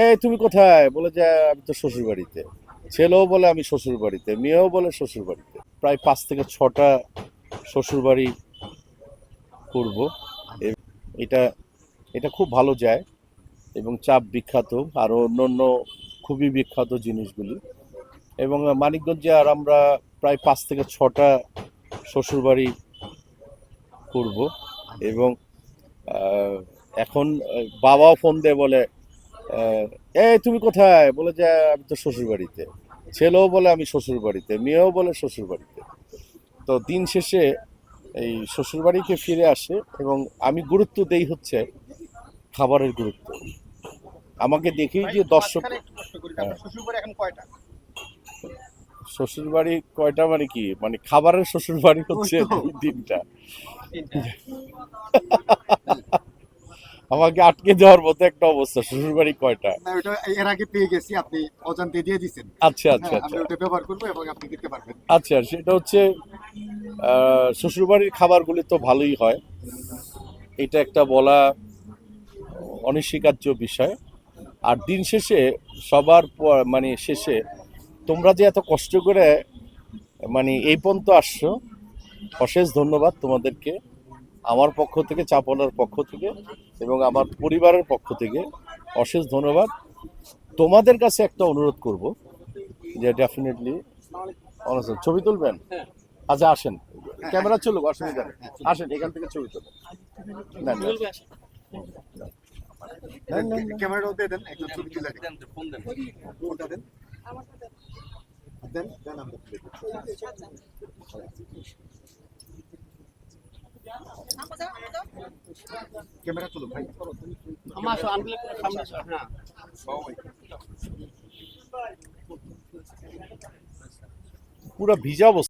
এই, তুমি কোথায়? বলে যে, আমি তো শ্বশুর বাড়িতে ছেলেও বলে, আমি শ্বশুর বাড়িতে মেয়েও বলে শ্বশুর বাড়িতে প্রায় পাঁচ থেকে ছটা শ্বশুর বাড়ি করব এটা এটা খুব ভালো যায়। এবং চাপ বিখ্যাত, আরও অন্য অন্য খুবই বিখ্যাত জিনিসগুলি। এবং মানিকগঞ্জে আর আমরা প্রায় পাঁচ থেকে ছটা শ্বশুর বাড়ি করব। এবং এখন বাবাও ফোন দিয়ে বলে এই তুমি কোথায়? বলে যে আমি তো শ্বশুর বাড়িতে ছেলেও বলে আমি শ্বশুর বাড়িতে মেয়েও বলে শ্বশুর বাড়িতে তো দিন শেষে এই শ্বশুর বাড়িকে ফিরে আসে এবং আমি গুরুত্ব দেই হচ্ছে খাবারের গুরুত্ব। আমাকে দেখেই যে দর্শক কয়টা? শ্বশুর বাড়ি কয়টা? মানে কি? মানে খাবারের শ্বশুর বাড়ি হচ্ছে তিনটা। আমাকে আটকে দেওয়ার মতো একটা অবস্থা শ্বশুর বাড়ি কয়টা? না, ওটা এর আগে পেয়ে গেছি আপনি অজান্তে দিয়ে দিচ্ছেন আচ্ছা আচ্ছা হ্যাঁ, আচ্ছা ওটা ব্যবহার করব এবং আপনি দিতে পারবেন। আচ্ছা সেটা হচ্ছে আহ, শ্বশুরবাড়ির খাবারগুলি তো ভালোই হয়। এটা একটা বলা অনস্বীকার্য বিষয়। আর দিন শেষে সবার মানে শেষে তোমরা যে এত কষ্ট করে মানে এই পর্যন্ত আসছো অশেষ ধন্যবাদ তোমাদেরকে। আমার পক্ষ থেকে চাপলার পক্ষ থেকে এবং আমার পরিবারের পক্ষ থেকে অশেষ ধন্যবাদ। তোমাদের কাছে একটা অনুরোধ করব যে ডেফিনেটলি ছবি তুলবেন? আচ্ছা আসেন। ক্যামেরা চলুক অসুবিধা নেই। আসেন এখান থেকে ছবি তুলুন। না, দিয়ে দেন একজন ছবি তুলে দেন। ফোনটা দেন। দেন দেন আমরা তুলে দিচ্ছি। ক্যামেরা চলো ভাই। আমার আনলে সামনে হ্যাঁ। পুরো ভিজা অবস্থা।